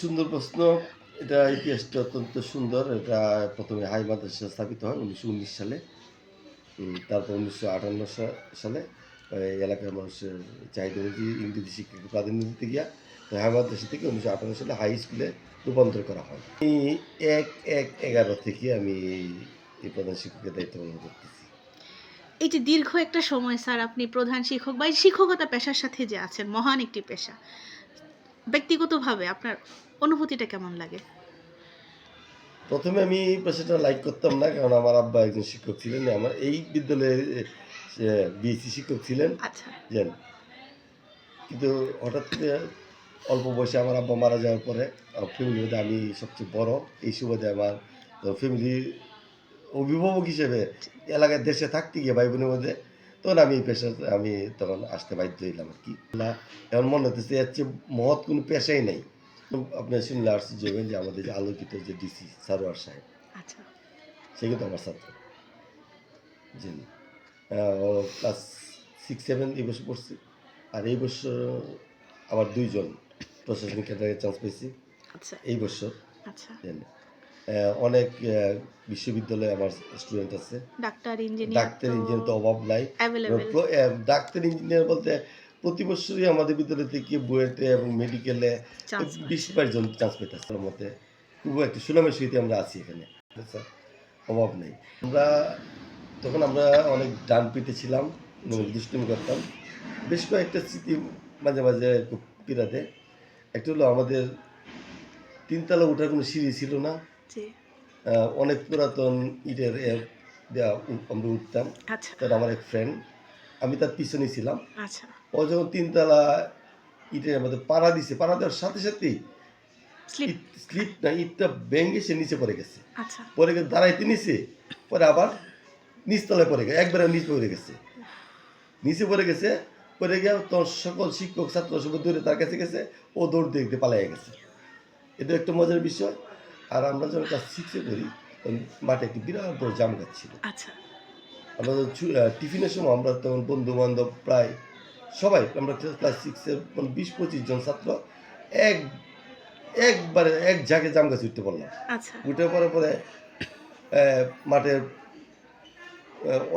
সুন্দর প্রশ্ন। এটা ইতিহাসটা অত্যন্ত সুন্দর। এটা প্রথমে হাই মাদ্রাসা স্থাপিত হয় উনিশশো উনিশ সালে। তারপর উনিশশো আটান্ন সালে এলাকার মানুষের চাহিদা অনুযায়ী ইংরেজি শিক্ষাকে প্রাধান্য দিতে গিয়া হাই মাদ্রাসা থেকে উনিশশো আটান্ন সালে হাই স্কুলে রূপান্তর করা হয়। আমি এক এক এগারো থেকে আমি এই প্রধান শিক্ষকের দায়িত্ব পালন করতেছি। এই যে দীর্ঘ একটা সময়, স্যার, আপনি প্রধান শিক্ষক বা শিক্ষকতা পেশার সাথে যে আছেন, মহান একটি পেশা। ব্যক্তিগতভাবে আপনার অনুভূতিটা কেমন লাগে? প্রথমে আমি পেশাটা লাইক করতাম না কারণ আমার আব্বা একজন শিক্ষক ছিলেন আমার এই বিদ্যালয়ে বিএসসি শিক্ষক ছিলেন। আচ্ছা। জান কিন্তু হঠাৎ করে অল্প বয়সে আমার আব্বা মারা যাওয়ার পরে ফ্যামিলির মধ্যে আমি সবচেয়ে বড়। এই সুবাদে আমার ফ্যামিলির অভিভাবক হিসেবে এলাকায় দেশে থাকতে গিয়ে ভাই বোনের মধ্যে তখন আমি এই পেশা আমি তখন আসতে বাধ্য হইলাম আর কি। না এমন মনে হতেছে এর চেয়ে মহৎ কোনো পেশাই নেই। আপনি শুনলে আশ্চর্য হবেন যে আমাদের যে আলোকিত যে ডিসি সারোয়ার সাহেব আচ্ছা। সে কিন্তু আমার ছাত্র। জি। ক্লাস সিক্স সেভেন এই বছর পড়ছে। আর এই বছর আবার দুইজন প্রশাসনিক ক্যাডারে চান্স পেয়েছি। আচ্ছা। এই বছর। আচ্ছা। জানি অনেক বিশ্ববিদ্যালয়ে আমার স্টুডেন্ট আছে। ডাক্তার ইঞ্জিনিয়ার ডাক্তার ইঞ্জিনিয়ার তো অভাব নাই। ডাক্তার ইঞ্জিনিয়ার বলতে প্রতি বছরই আমাদের বিদ্যালয় থেকে বুয়েটে এবং মেডিকেলে বিশ বাইশ জন চান্স পেতেছে আমার মতে খুব একটি সুনামের সহিত আমরা আছি এখানে। আচ্ছা, অভাব নেই। আমরা তখন আমরা অনেক ডান পিটে ছিলাম দুষ্টুমি করতাম। বেশ কয়েকটা স্মৃতি মাঝে মাঝে খুব পীড়াতে। একটা হলো আমাদের তিনতলা ওঠার কোনো সিঁড়ি ছিল না। অনেক পুরাতন ইটের আমরা উঠতাম। আচ্ছা। তার আমার এক ফ্রেন্ড আমি তার পিছনে ছিলাম। আচ্ছা। ও যখন তিনতলা ইটের মধ্যে পাড়া দিছে পাড়া দেওয়ার সাথে সাথেই স্লিপ না ইটটা ভেঙে সে নিচে পড়ে গেছে। আচ্ছা। পরে গেছে দাঁড়াইতে নিচে পরে আবার নিচতলায় পড়ে গেছে একবারে নিচে পড়ে গেছে। নিচে পড়ে গেছে পরে গিয়ে তোর সকল শিক্ষক ছাত্র সব দৌড়ে তার কাছে গেছে ও দৌড় দেখতে পালাই গেছে। এটা একটা মজার বিষয়। আর আমরা যখন ক্লাস সিক্সে পড়ি মাঠে একটি বিরাট বড় জাম গাছ ছিল। আচ্ছা। আমরা টিফিনের সময় আমরা তখন বন্ধু বান্ধব প্রায় সবাই আমরা ক্লাস সিক্সের বিশ পঁচিশ জন ছাত্র এক একবারে এক ঝাঁকে জাম গাছ উঠতে পারলাম। আচ্ছা। উঠে পরে পরে মাঠের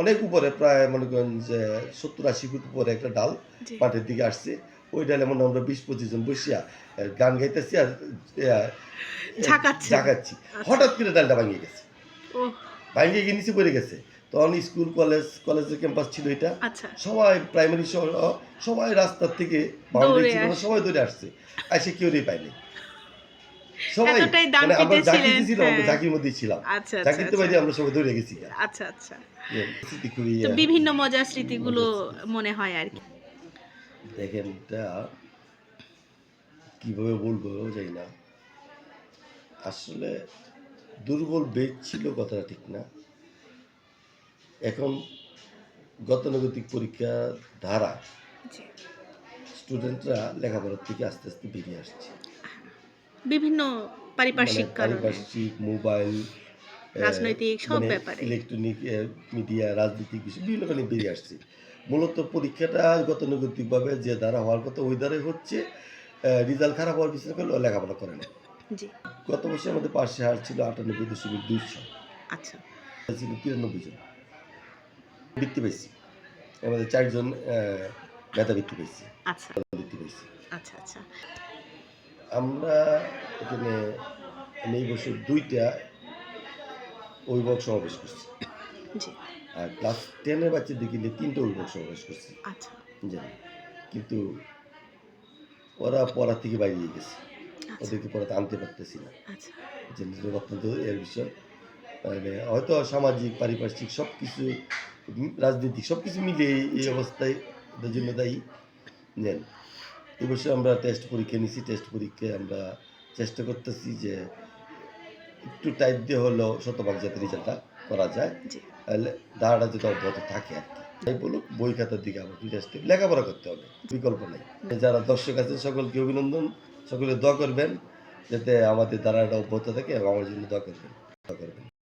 অনেক উপরে প্রায় মনে করেন যে সত্তর আশি ফুট উপরে একটা ডাল মাঠের দিকে আসছে। ওই ডালে মনে আমরা বিশ পঁচিশ জন বসিয়া গান গাইতেছি আর ঝাঁকাচ্ছি। হঠাৎ করে ডালটা ভাঙিয়ে গেছে। ভাঙিয়ে গিয়ে নিচে পড়ে গেছে। তখন স্কুল কলেজ কলেজের ক্যাম্পাস ছিল এটা। আচ্ছা। সবাই প্রাইমারি সহ সবাই রাস্তার থেকে বাউন্ডারি ছিল সবাই দৌড়ে আসছে। আসে কেউই পাইনি সবাই মানে আমরা জাকিতে ছিলাম আমরা হ্যাঁ। জাকির মধ্যেই ছিলাম। জাকিতে বাইরে আমরা সবাই দৌড়ে গেছি আচ্ছা আচ্ছা। তো আহ, বিভিন্ন মজার স্মৃতিগুলো মনে হয় আর কি। দেখেন এটা কীভাবে বলব যাই না। আসলে দুর্বল বেগ ছিল কথাটা ঠিক না। এখন গতানুগতিক পরীক্ষা ধারা স্টুডেন্টরা লেখাপড়ার থেকে আস্তে আস্তে বেরিয়ে আসছে। বিভিন্ন মানে পারিপার্শ্বিক পারিপার্শ্বিক মোবাইল রাজনৈতিক সব ব্যাপারে। ইলেকট্রনিক মিডিয়া রাজনৈতিক বিষয় বিভিন্ন কারণে বেরিয়ে আসছে। মূলত পরীক্ষাটা গতানুগতিকভাবে যে দ্বারা হওয়ার কথা ওই দ্বারাই হচ্ছে রেজাল্ট খারাপ হওয়ার পিছনে করলে লেখাপড়া করে না। গত বছর আমাদের পাশে হার ছিল আটানব্বই দশমিক দুইশো আচ্ছা। ছিল তিরানব্বই জন। বৃত্তি পেয়েছি। আমাদের চারজন মেধা বৃত্তি পেয়েছি। আচ্ছা। বৃত্তি পেয়েছি। আচ্ছা আচ্ছা। আমরা এখানে আমি এই বছর দুইটা অভিভাবক সমাবেশ করছি। আর ক্লাস টেনের বাচ্চাদের নিয়ে তিনটা অভিভাবক সমাবেশ করছি। আচ্ছা। জানি কিন্তু ওরা পড়া থেকে বাইরে গেছে। আচ্ছা। ওদেরকে পড়াতে আনতে পারতেছি না। আচ্ছা। অত্যন্ত এর বিষয়। মানে হয়তো সামাজিক পারিপার্শ্বিক সব কিছু রাজনীতিক সব কিছু মিলিয়ে এই- অবস্থায় ওদের জন্য দায়ী। নেন। এবছর আমরা টেস্ট পরীক্ষা নিছি। টেস্ট পরীক্ষায় আমরা চেষ্টা করতেছি যে একটু টাইট দিয়ে হলেও শতভাগ যাতে রেজাল্টটা করা যায় তাহলে ধারাটা যদি অব্যাহত থাকে আর কি। তাই বলুক বই খাতার দিকে আবার ফিরে আসতে লেখাপড়া করতে হবে বিকল্প নেই। যারা দর্শক আছে সকলকে অভিনন্দন। সকলে দোয়া করবেন যাতে আমাদের ধারাটা অব্যাহত থাকে এবং আমার জন্য দোয়া করবেন। দোয়া করবেন।